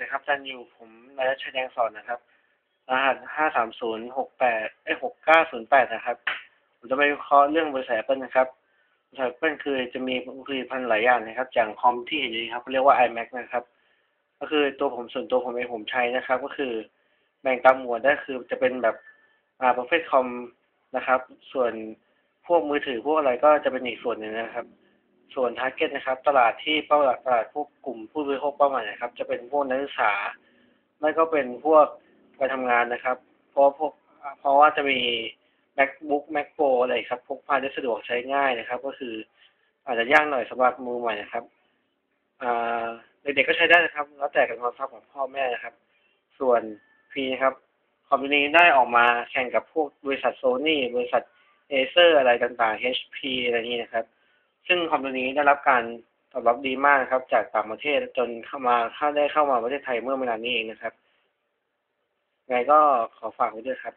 ดีครับจันอยู่ผมนายชัยแดงสอนนะครับ รหัสห้าสามศูนย์หกแปดเอ้หกเก้าศูนย์แปดนะครับ ผมจะไปวิเคราะห์เรื่องบริษัท Apple นะครับบริษัท Apple คือจะมีผลิตภัณฑ์หลายอย่างนะครับ อย่างคอมที่เห็นอยู่นี้ครับเขาเรียกว่า iMac นะครับ ก็คือตัวผมส่วนตัวผมเองผมใช้นะครับ ก็คือแบ่งตามหมวดได้คือจะเป็นแบบอ่าประเภทคอมนะครับ ส่วนพวกมือถือพวกอะไรก็จะเป็นอีกส่วนหนึ่งนะครับ ส่วนทาร์เก็ตนะครับ ตลาดที่เป้าหลักตลาดพวกกลุ่มผู้บริโภคเป้าหมายนะครับ จะเป็นพวกนักศึกษา ไม่ก็เป็นพวกไปทำงานนะครับ เพราะพวกเพราะว่าจะมี macbook mac pro อะไรครับพกพาได้สะดวกใช้ง่ายนะครับ ก็คืออาจจะยากหน่อยสำหรับมือใหม่นะครับเด็กๆก็ใช้ได้นะครับ แล้วแต่การความชอบของพ่อแม่นะครับ ส่วนพีนะครับคอมพานีได้ออกมาแข่งกับพวกบริษัทโซนี่บริษัทเอเซอร์อะไรต่างๆ HP อะไรนี้นะครับ ซึ่งคอมพานีได้รับการตอบรับดีมากครับ จากต่างประเทศจนเข้ามาเข้าได้เข้ามาประเทศไทยเมื่อไม่นานนี้เองนะครับไงก็ขอฝากไว้ด้วยครับ